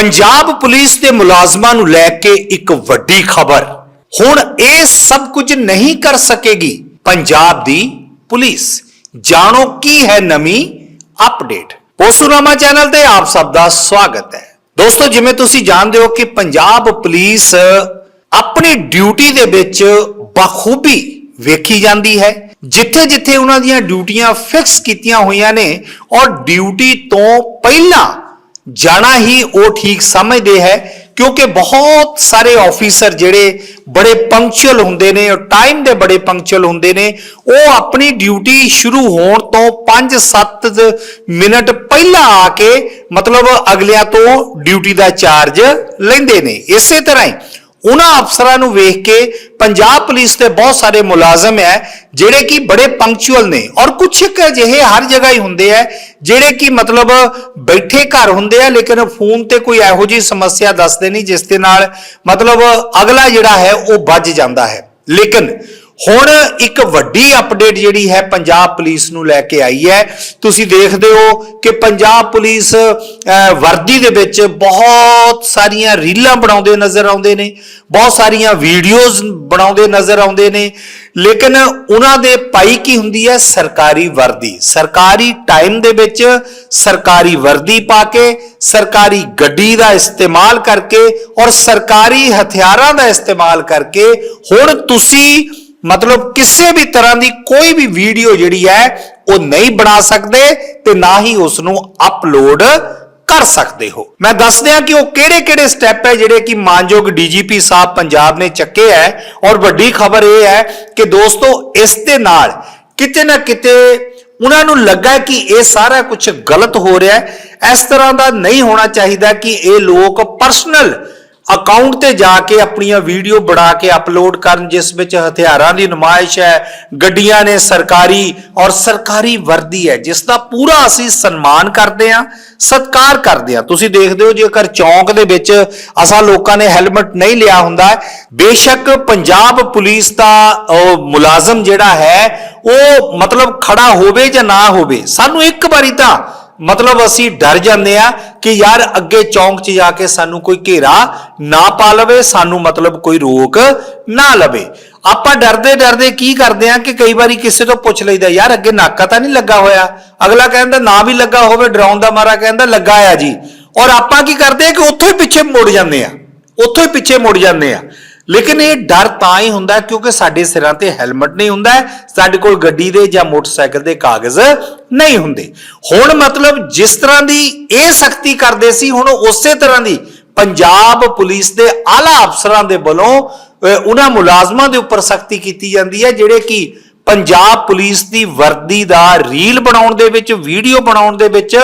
Punjab police ਦੇ ਮੁਲਾਜ਼ਮਾਂ ਨੂੰ ਲੈ ਕੇ ਇੱਕ ਵੱਡੀ ਖਬਰ। ਹੁਣ ਇਹ ਸਭ ਕੁਝ ਨਹੀਂ ਕਰ ਸਕੇਗੀ ਪੰਜਾਬ ਦੀ ਪੁਲਿਸ। ਜਾਣੋ ਕੀ ਹੈ ਨਵੀਂ ਅਪਡੇਟ। ਪੋਸੂਨਾਮਾ ਚੈਨਲ ਤੇ ਆਪ ਸਭ ਦਾ ਸਵਾਗਤ ਹੈ। ਦੋਸਤੋ, ਜਿਵੇਂ ਤੁਸੀਂ ਜਾਣਦੇ ਹੋ ਕਿ ਪੰਜਾਬ ਪੁਲਿਸ ਆਪਣੀ ਡਿਊਟੀ ਦੇ ਵਿੱਚ ਬਖੂਬੀ ਵੇਖੀ ਜਾਂਦੀ ਹੈ। ਜਿੱਥੇ ਜਿੱਥੇ ਉਹਨਾਂ ਦੀਆਂ ਡਿਊਟੀਆਂ ਫਿਕਸ ਕੀਤੀਆਂ ਹੋਈਆਂ ਨੇ ਔਰ ਡਿਊਟੀ ਤੋਂ ਪਹਿਲਾਂ ਜਾਣਾ ਹੀ ਉਹ ਠੀਕ ਸਮਝਦੇ ਹੈ, ਕਿਉਂਕਿ ਬਹੁਤ ਸਾਰੇ ਆਫੀਸਰ ਜਿਹੜੇ ਬੜੇ ਪੰਕਚੁਅਲ ਹੁੰਦੇ ਨੇ ਔਰ ਟਾਈਮ ਦੇ ਬੜੇ ਪੰਕਚੁਅਲ ਹੁੰਦੇ ਨੇ, ਉਹ ਆਪਣੀ ਡਿਊਟੀ ਸ਼ੁਰੂ ਹੋਣ ਤੋਂ 5-7 ਮਿੰਟ ਪਹਿਲਾਂ ਆ ਕੇ ਮਤਲਬ ਅਗਲਿਆਂ ਤੋਂ ਡਿਊਟੀ ਦਾ ਚਾਰਜ ਲੈਂਦੇ ਨੇ। ਇਸੇ ਤਰ੍ਹਾਂ ਹੀ ਉਹਨਾਂ ਅਫਸਰਾਂ ਨੂੰ ਵੇਖ ਕੇ ਪੰਜਾਬ ਪੁਲਿਸ ਦੇ ਬਹੁਤ ਸਾਰੇ ਮੁਲਾਜ਼ਮ ਹੈ, ਜਿਹੜੇ ਕਿ ਬੜੇ ਪੰਕਚੁਅਲ ਨੇ ਔਰ ਕੁਝ ਇੱਕ ਅਜਿਹੇ ਹਰ ਜਗ੍ਹਾ ਹੀ ਹੁੰਦੇ ਆ ਜਿਹੜੇ ਕਿ ਮਤਲਬ ਬੈਠੇ ਘਰ ਹੁੰਦੇ ਆ, ਲੇਕਿਨ ਫੋਨ ਤੇ ਕੋਈ ਇਹੋ ਜਿਹੀ ਸਮੱਸਿਆ ਦੱਸਦੇ ਨਹੀਂ, ਜਿਸ ਦੇ ਨਾਲ ਮਤਲਬ ਅਗਲਾ ਜਿਹੜਾ ਹੈ, ਉਹ ਵੱਜ ਜਾਂਦਾ ਹੈ। ਲੇਕਿਨ ਹੁਣ ਇੱਕ ਵੱਡੀ ਅਪਡੇਟ ਜਿਹੜੀ ਹੈ ਪੰਜਾਬ ਪੁਲਿਸ ਨੂੰ ਲੈ ਕੇ ਆਈ ਹੈ। ਤੁਸੀਂ ਦੇਖਦੇ ਹੋ ਕਿ ਪੰਜਾਬ ਪੁਲਿਸ ਵਰਦੀ ਦੇ ਵਿੱਚ ਬਹੁਤ ਸਾਰੀਆਂ ਰੀਲਾਂ ਬਣਾਉਂਦੇ ਨਜ਼ਰ ਆਉਂਦੇ ਨੇ, ਬਹੁਤ ਸਾਰੀਆਂ ਵੀਡੀਓਜ਼ ਬਣਾਉਂਦੇ ਨਜ਼ਰ ਆਉਂਦੇ ਨੇ। ਲੇਕਿਨ ਉਹਨਾਂ ਦੇ ਪਾਈ ਕੀ ਹੁੰਦੀ ਹੈ? ਸਰਕਾਰੀ ਵਰਦੀ। ਸਰਕਾਰੀ ਟਾਈਮ ਦੇ ਵਿੱਚ ਸਰਕਾਰੀ ਵਰਦੀ ਪਾ ਕੇ, ਸਰਕਾਰੀ ਗੱਡੀ ਦਾ ਇਸਤੇਮਾਲ ਕਰਕੇ ਔਰ ਸਰਕਾਰੀ ਹਥਿਆਰਾਂ ਦਾ ਇਸਤੇਮਾਲ ਕਰਕੇ ਹੁਣ ਤੁਸੀਂ ਮਤਲਬ ਕਿਸੇ ਵੀ ਤਰ੍ਹਾਂ ਦੀ ਕੋਈ ਵੀ ਵੀਡੀਓ ਜਿਹੜੀ ਹੈ, ਉਹ ਨਹੀਂ ਬਣਾ ਸਕਦੇ ਤੇ ਨਾ ਹੀ ਉਸ ਨੂੰ ਅਪਲੋਡ ਕਰ ਸਕਦੇ ਹੋ। ਮੈਂ ਦੱਸ ਦਿਆਂ ਕਿ ਉਹ ਕਿਹੜੇ-ਕਿਹੜੇ ਸਟੈਪ ਹੈ ਜਿਹੜੇ ਕਿ ਮਾਨਯੋਗ ਡੀਜੀਪੀ ਸਾਹਿਬ ਪੰਜਾਬ ਨੇ ਚੱਕੇ ਹੈ ਔਰ ਵੱਡੀ ਖਬਰ ਇਹ ਹੈ ਕਿ ਦੋਸਤੋ ਇਸ ਦੇ ਨਾਲ ਕਿਤੇ ਨਾ ਕਿਤੇ ਉਹਨਾਂ ਨੂੰ ਲੱਗਾ ਕਿ ਇਹ ਸਾਰਾ ਕੁਝ ਗਲਤ ਹੋ ਰਿਹਾ ਹੈ। ਇਸ ਤਰ੍ਹਾਂ ਦਾ ਨਹੀਂ ਹੋਣਾ ਚਾਹੀਦਾ ਕਿ ਇਹ ਲੋਕ ਪਰਸਨਲ ਅਕਾਊਂਟ ਤੇ ਜਾ ਕੇ ਆਪਣੀਆਂ ਵੀਡੀਓ ਬਣਾ ਕੇ ਅਪਲੋਡ ਕਰਨ, ਜਿਸ ਵਿੱਚ ਹਥਿਆਰਾਂ ਦੀ ਨੁਮਾਇਸ਼ ਹੈ, ਗੱਡੀਆਂ ਨੇ ਸਰਕਾਰੀ ਔਰ ਸਰਕਾਰੀ ਵਰਦੀ ਹੈ, ਜਿਸ ਦਾ ਪੂਰਾ ਅਸੀਂ ਸਨਮਾਨ ਕਰਦੇ ਹਾਂ, ਸਤਿਕਾਰ ਕਰਦੇ ਹਾਂ। ਤੁਸੀਂ ਦੇਖਦੇ ਹੋ, ਜੇਕਰ ਚੌਂਕ ਦੇ ਵਿੱਚ ਅਸਾਂ ਲੋਕਾਂ ਨੇ ਹੈਲਮਟ ਨਹੀਂ ਲਿਆ ਹੁੰਦਾ, ਬੇਸ਼ੱਕ ਪੰਜਾਬ ਪੁਲਿਸ ਦਾ ਉਹ ਮੁਲਾਜ਼ਮ ਜਿਹੜਾ ਹੈ, ਉਹ ਮਤਲਬ ਖੜਾ ਹੋਵੇ ਜਾਂ ਨਾ ਹੋਵੇ, ਸਾਨੂੰ ਇੱਕ ਵਾਰੀ ਤਾਂ ਮਤਲਬ ਅਸੀਂ ਡਰ ਜਾਂਦੇ ਆ ਕਿ ਯਾਰ ਅੱਗੇ ਚੌਂਕ 'ਚ ਜਾ ਕੇ ਸਾਨੂੰ ਕੋਈ ਘੇਰਾ ਨਾ ਪਾ ਲਵੇ, ਸਾਨੂੰ ਮਤਲਬ ਕੋਈ ਰੋਕ ਨਾ ਲਵੇ। ਆਪਾਂ ਡਰਦੇ ਡਰਦੇ ਕੀ ਕਰਦੇ ਆ ਕਿ ਕਈ ਵਾਰੀ ਕਿਸੇ ਤੋਂ ਪੁੱਛ ਲਈਦਾ, ਯਾਰ ਅੱਗੇ ਨਾਕਾ ਤਾਂ ਨਹੀਂ ਲੱਗਾ ਹੋਇਆ? ਅਗਲਾ ਕਹਿੰਦਾ, ਨਾ ਵੀ ਲੱਗਾ ਹੋਵੇ, ਡਰਾਉਣ ਦਾ ਮਾਰਾ ਕਹਿੰਦਾ ਲੱਗਾ ਆ ਜੀ। ਔਰ ਆਪਾਂ ਕੀ ਕਰਦੇ ਆ ਕਿ ਉੱਥੋਂ ਹੀ ਪਿੱਛੇ ਮੁੜ ਜਾਂਦੇ ਆ, ਉੱਥੋਂ ਹੀ ਪਿੱਛੇ ਮੁੜ ਜਾਂਦੇ ਆ। ਲੇਕਿਨ ਇਹ ਡਰ ਤਾਂ ਹੀ ਹੁੰਦਾ ਕਿਉਂਕਿ ਸਾਡੇ ਸਿਰਾਂ ਤੇ ਹੈਲਮਟ ਨਹੀਂ ਹੁੰਦਾ ਸਾਡੇ ਕੋਲ ਗੱਡੀ ਦੇ ਜਾਂ ਮੋਟਰਸਾਈਕਲ ਦੇ ਕਾਗਜ਼ ਨਹੀਂ ਹੁੰਦੇ। ਹੁਣ ਮਤਲਬ ਜਿਸ ਤਰ੍ਹਾਂ ਦੀ ਇਹ ਸਖਤੀ ਕਰਦੇ ਸੀ, ਹੁਣ ਉਸੇ ਤਰ੍ਹਾਂ ਦੀ ਪੰਜਾਬ ਪੁਲਿਸ ਦੇ ਆਲਾ ਅਫਸਰਾਂ ਦੇ ਵੱਲੋਂ ਉਹਨਾਂ ਮੁਲਾਜ਼ਮਾਂ ਦੇ ਉੱਪਰ ਸਖਤੀ ਕੀਤੀ ਜਾਂਦੀ ਹੈ, ਜਿਹੜੇ ਕਿ ਪੰਜਾਬ ਪੁਲਿਸ ਦੀ ਵਰਦੀ ਦਾ ਰੀਲ ਬਣਾਉਣ ਦੇ ਵਿੱਚ, ਵੀਡੀਓ ਬਣਾਉਣ ਦੇ ਵਿੱਚ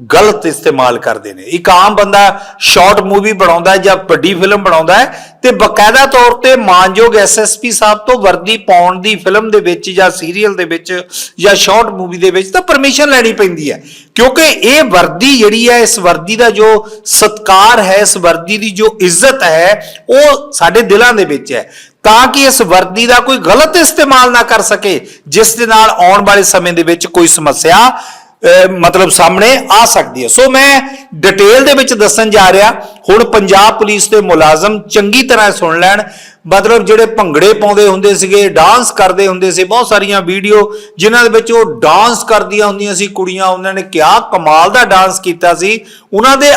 ਗਲਤ ਇਸਤੇਮਾਲ ਕਰਦੇ ਨੇ। ਇੱਕ ਆਮ ਬੰਦਾ ਸ਼ਾਰਟ ਮੂਵੀ ਬਣਾਉਂਦਾ ਜਾਂ ਵੱਡੀ ਫਿਲਮ ਬਣਾਉਂਦਾ ਹੈ ਤੇ ਬਕਾਇਦਾ ਤੌਰ ਤੇ ਮਾਨਯੋਗ ਐਸਐਸਪੀ ਸਾਹਿਬ ਤੋਂ ਵਰਦੀ ਪਾਉਣ ਦੀ ਫਿਲਮ ਦੇ ਵਿੱਚ ਜਾਂ ਸੀਰੀਅਲ ਦੇ ਵਿੱਚ ਜਾਂ ਸ਼ਾਰਟ ਮੂਵੀ ਦੇ ਵਿੱਚ ਤਾਂ ਪਰਮਿਸ਼ਨ ਲੈਣੀ ਪੈਂਦੀ ਹੈ। ਕਿਉਂਕਿ ਇਹ ਵਰਦੀ ਜਿਹੜੀ ਹੈ, ਇਸ ਵਰਦੀ ਦਾ ਜੋ ਸਤਕਾਰ ਹੈ, ਇਸ ਵਰਦੀ ਦੀ ਜੋ ਇੱਜ਼ਤ ਹੈ, ਉਹ ਸਾਡੇ ਦਿਲਾਂ ਦੇ ਵਿੱਚ ਹੈ। ਤਾਂ ਕਿ ਇਸ ਵਰਦੀ ਦਾ ਕੋਈ ਗਲਤ ਇਸਤੇਮਾਲ ਨਾ ਕਰ ਸਕੇ, ਜਿਸ ਦੇ ਨਾਲ ਆਉਣ ਵਾਲੇ ਸਮੇਂ ਦੇ ਵਿੱਚ ਕੋਈ ਸਮੱਸਿਆ ਮਤਲਬ ਸਾਹਮਣੇ ਆ ਸਕਦੀ ਹੈ। ਸੋ ਮੈਂ ਡਿਟੇਲ ਦੇ ਵਿੱਚ ਦੱਸਣ ਜਾ ਰਿਹਾ। ਹੁਣ ਪੰਜਾਬ ਪੁਲਿਸ ਦੇ ਮੁਲਾਜ਼ਮ ਚੰਗੀ ਤਰ੍ਹਾਂ ਸੁਣ ਲੈਣ। ਮਤਲਬ ਜਿਹੜੇ ਭੰਗੜੇ ਪਾਉਂਦੇ ਹੁੰਦੇ ਸੀਗੇ ਡਾਂਸ ਕਰਦੇ ਹੁੰਦੇ ਸੀ, ਬਹੁਤ ਸਾਰੀਆਂ ਵੀਡੀਓ ਜਿਨ੍ਹਾਂ ਦੇ ਵਿੱਚ ਉਹ ਡਾਂਸ ਕਰਦੀਆਂ ਹੁੰਦੀਆਂ ਸੀ, ਕੁੜੀਆਂ, ਉਹਨਾਂ ਨੇ ਕਿਹਾ ਕਮਾਲ ਦਾ ਡਾਂਸ ਕੀਤਾ ਸੀ। ਉਹਨਾਂ ਦੇ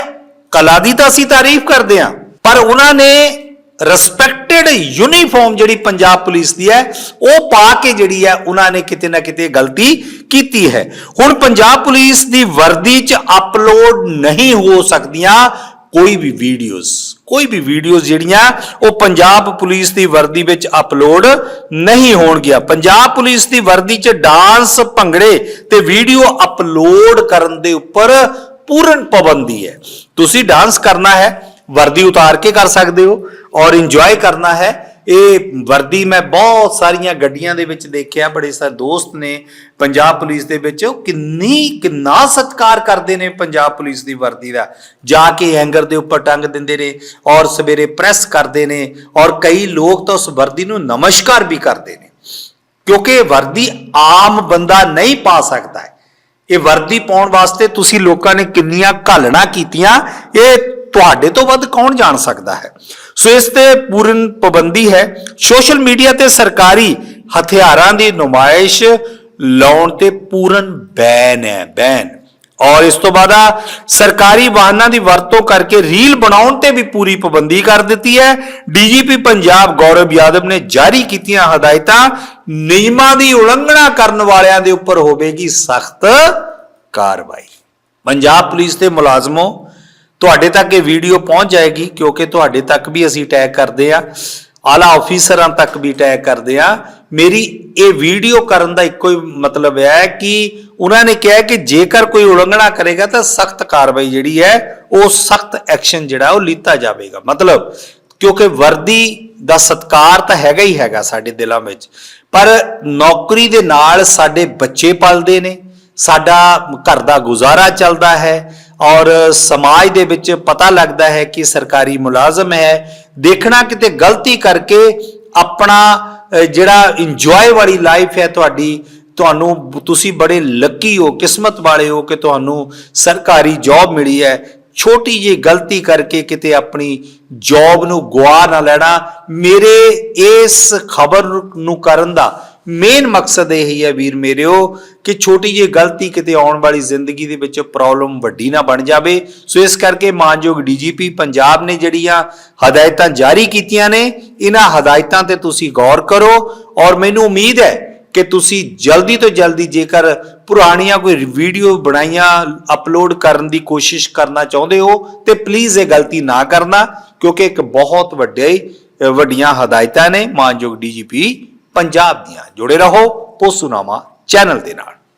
ਕਲਾ ਦੀ ਤਾਂ ਅਸੀਂ ਤਾਰੀਫ ਕਰਦੇ ਹਾਂ। ਪਰ ਉਹਨਾਂ ਨੇ ਰਿਸਪੈਕਟਡ ਯੂਨੀਫਾਰਮ ਜਿਹੜੀ ਪੰਜਾਬ ਪੁਲਿਸ ਦੀ ਹੈ, ਉਹ ਪਾ ਕੇ ਜਿਹੜੀ ਹੈ, ਉਹਨਾਂ ਨੇ ਕਿਤੇ ਨਾ ਕਿਤੇ ਗਲਤੀ ਕੀਤੀ ਹੈ। ਹੁਣ ਪੰਜਾਬ ਪੁਲਿਸ ਦੀ ਵਰਦੀ 'ਚ ਅਪਲੋਡ ਨਹੀਂ ਹੋ ਸਕਦੀਆਂ ਕੋਈ ਵੀ ਵੀਡੀਓਜ਼ ਕੋਈ ਵੀ ਵੀਡੀਓਜ਼ ਜਿਹੜੀਆਂ, ਉਹ ਪੰਜਾਬ ਪੁਲਿਸ ਦੀ ਵਰਦੀ ਵਿੱਚ ਅਪਲੋਡ ਨਹੀਂ ਹੋਣਗੀਆਂ। ਪੰਜਾਬ ਪੁਲਿਸ ਦੀ ਵਰਦੀ 'ਚ ਡਾਂਸ ਭੰਗੜੇ ਤੇ ਵੀਡੀਓ ਅਪਲੋਡ ਕਰਨ ਦੇ ਉੱਪਰ ਪੂਰਨ ਪਾਬੰਦੀ ਹੈ। ਤੁਸੀਂ ਡਾਂਸ ਕਰਨਾ ਹੈ ਵਰਦੀ ਉਤਾਰ ਕੇ ਕਰ ਸਕਦੇ ਹੋ ਔਰ ਇੰਜੋਏ ਕਰਨਾ ਹੈ। ਇਹ ਵਰਦੀ ਮੈਂ ਬਹੁਤ ਸਾਰੀਆਂ ਗੱਡੀਆਂ ਦੇ ਵਿੱਚ ਦੇਖਿਆ, ਬੜੇ ਸਾਰੇ ਦੋਸਤ ਨੇ ਪੰਜਾਬ ਪੁਲਿਸ ਦੇ ਵਿੱਚ, ਉਹ ਕਿੰਨੀ, ਕਿੰਨਾ ਸਤਿਕਾਰ ਕਰਦੇ ਨੇ ਪੰਜਾਬ ਪੁਲਿਸ ਦੀ ਵਰਦੀ ਦਾ। ਜਾ ਕੇ ਐਂਗਰ ਦੇ ਉੱਪਰ ਟੰਗ ਦਿੰਦੇ ਨੇ ਔਰ ਸਵੇਰੇ ਪ੍ਰੈਸ ਕਰਦੇ ਨੇ ਔਰ ਕਈ ਲੋਕ ਤਾਂ ਉਸ ਵਰਦੀ ਨੂੰ ਨਮਸਕਾਰ ਵੀ ਕਰਦੇ ਨੇ। ਕਿਉਂਕਿ ਇਹ ਵਰਦੀ ਆਮ ਬੰਦਾ ਨਹੀਂ ਪਾ ਸਕਦਾ ਇਹ ਵਰਦੀ ਪਾਉਣ ਵਾਸਤੇ ਤੁਸੀਂ ਲੋਕਾਂ ਨੇ ਕਿੰਨੀਆਂ ਘਾਲਣਾ ਕੀਤੀਆਂ, ਇਹ ਤੁਹਾਡੇ ਤੋਂ ਵੱਧ ਕੌਣ ਜਾਣ ਸਕਦਾ ਹੈ? ਸੋ ਇਸ ਤੇ ਪੂਰਨ ਪਾਬੰਦੀ ਹੈ। ਸੋਸ਼ਲ ਮੀਡੀਆ ਤੇ ਸਰਕਾਰੀ ਹਥਿਆਰਾਂ ਦੀ ਨੁਮਾਇਸ਼ ਲਾਉਣ ਤੇ ਪੂਰਨ ਬੈਨ ਹੈ, ਬੈਨ। ਔਰ ਇਸ ਤੋਂ ਬਾਅਦ ਸਰਕਾਰੀ ਵਾਹਨਾਂ ਦੀ ਵਰਤੋਂ ਕਰਕੇ ਰੀਲ ਬਣਾਉਣ ਤੇ ਵੀ ਪੂਰੀ ਪਾਬੰਦੀ ਕਰ ਦਿੱਤੀ ਹੈ। ਡੀਜੀਪੀ ਪੰਜਾਬ ਗੌਰਵ ਯਾਦਵ ਨੇ ਜਾਰੀ ਕੀਤੀਆਂ ਹਦਾਇਤਾਂ, ਨਿਯਮਾਂ ਦੀ ਉਲੰਘਣਾ ਕਰਨ ਵਾਲਿਆਂ ਦੇ ਉੱਪਰ ਹੋਵੇਗੀ ਸਖਤ ਕਾਰਵਾਈ। ਪੰਜਾਬ ਪੁਲਿਸ ਦੇ ਮੁਲਾਜ਼ਮੋ ਤੁਹਾਡੇ ਤੱਕ ਇਹ ਵੀਡੀਓ ਪਹੁੰਚ ਜਾਏਗੀ, ਕਿਉਂਕਿ ਤੁਹਾਡੇ ਤੱਕ ਵੀ ਅਸੀਂ ਟੈਗ ਕਰਦੇ ਆ ਆਲਾ ਅਫੀਸਰਾਂ ਤੱਕ ਵੀ ਟੈਗ ਕਰਦੇ ਆ ਮੇਰੀ ਇਹ ਵੀਡੀਓ ਕਰਨ ਦਾ ਇੱਕੋ ਹੀ ਮਤਲਬ ਹੈ ਕਿ ਉਹਨਾਂ ਨੇ ਕਿਹਾ ਕਿ ਜੇਕਰ ਕੋਈ ਉਲੰਘਣਾ ਕਰੇਗਾ ਤਾਂ ਸਖਤ ਕਾਰਵਾਈ ਜਿਹੜੀ ਹੈ, ਉਹ ਸਖਤ ਐਕਸ਼ਨ ਜਿਹੜਾ, ਉਹ ਲੀਤਾ ਜਾਵੇਗਾ। ਮਤਲਬ ਕਿਉਂਕਿ ਵਰਦੀ ਦਾ ਸਤਕਾਰ ਤਾਂ ਹੈਗਾ ਹੀ ਹੈਗਾ ਸਾਡੇ ਦਿਲਾਂ ਵਿੱਚ। ਪਰ ਨੌਕਰੀ ਦੇ ਨਾਲ ਸਾਡੇ ਬੱਚੇ ਪਲਦੇ ਨੇ। ਸਾਡਾ ਘਰ ਦਾ ਗੁਜ਼ਾਰਾ ਚੱਲਦਾ ਹੈ ਔਰ ਸਮਾਜ ਦੇ ਵਿੱਚ ਪਤਾ ਲੱਗਦਾ ਹੈ ਕਿ ਸਰਕਾਰੀ ਮੁਲਾਜ਼ਮ ਹੈ। ਦੇਖਣਾ ਕਿਤੇ ਗਲਤੀ ਕਰਕੇ ਆਪਣਾ ਜਿਹੜਾ ਇੰਜੋਏ ਵਾਲੀ ਲਾਈਫ ਹੈ ਤੁਹਾਡੀ, ਤੁਹਾਨੂੰ ਤੁਸੀਂ ਬੜੇ ਲੱਕੀ ਹੋ, ਕਿਸਮਤ ਵਾਲੇ ਹੋ ਕਿ ਤੁਹਾਨੂੰ ਸਰਕਾਰੀ ਜੌਬ ਮਿਲੀ ਹੈ। ਛੋਟੀ ਜਿਹੀ ਗਲਤੀ ਕਰਕੇ ਕਿਤੇ ਆਪਣੀ ਜੌਬ ਨੂੰ ਗਵਾ ਨਾ ਲੈਣਾ। ਮੇਰੇ ਇਸ ਖਬਰ ਨੂੰ ਕਰਨ ਦਾ ਮੇਨ ਮਕਸਦ ਇਹ ਹੀ ਹੈ ਵੀਰ ਮੇਰਿਓ ਕਿ ਛੋਟੀ ਜਿਹੀ ਗਲਤੀ ਕਿਤੇ ਆਉਣ ਵਾਲੀ ਜ਼ਿੰਦਗੀ ਦੇ ਵਿੱਚ ਪ੍ਰੋਬਲਮ ਵੱਡੀ ਨਾ ਬਣ ਜਾਵੇ। ਸੋ ਇਸ ਕਰਕੇ ਮਾਨਯੋਗ ਡੀਜੀਪੀ ਪੰਜਾਬ ਨੇ ਜਿਹੜੀਆਂ ਹਦਾਇਤਾਂ ਜਾਰੀ ਕੀਤੀਆਂ ਨੇ, ਇਹਨਾਂ ਹਦਾਇਤਾਂ ਤੇ ਤੁਸੀਂ ਗੌਰ ਕਰੋ ਔਰ ਮੈਨੂੰ ਉਮੀਦ ਹੈ ਕਿ ਤੁਸੀਂ ਜਲਦੀ ਤੋਂ ਜਲਦੀ ਜੇਕਰ ਪੁਰਾਣੀਆਂ ਕੋਈ ਵੀਡੀਓ ਬਣਾਈਆਂ ਅਪਲੋਡ ਕਰਨ ਦੀ ਕੋਸ਼ਿਸ਼ ਕਰਨਾ ਚਾਹੁੰਦੇ ਹੋ, ਤੇ ਪਲੀਜ਼ ਇਹ ਗਲਤੀ ਨਾ ਕਰਨਾ ਕਿਉਂਕਿ ਇੱਕ ਬਹੁਤ ਵੱਡੇ ਵੱਡੀਆਂ ਹਦਾਇਤਾਂ ਨੇ ਮਾਨਯੋਗ ਡੀਜੀਪੀ ਪੰਜਾਬ ਦੀਆਂ ਜੁੜੇ ਰਹੋ ਪੋਸੂਨਾਮਾ ਚੈਨਲ ਦੇ ਨਾਲ।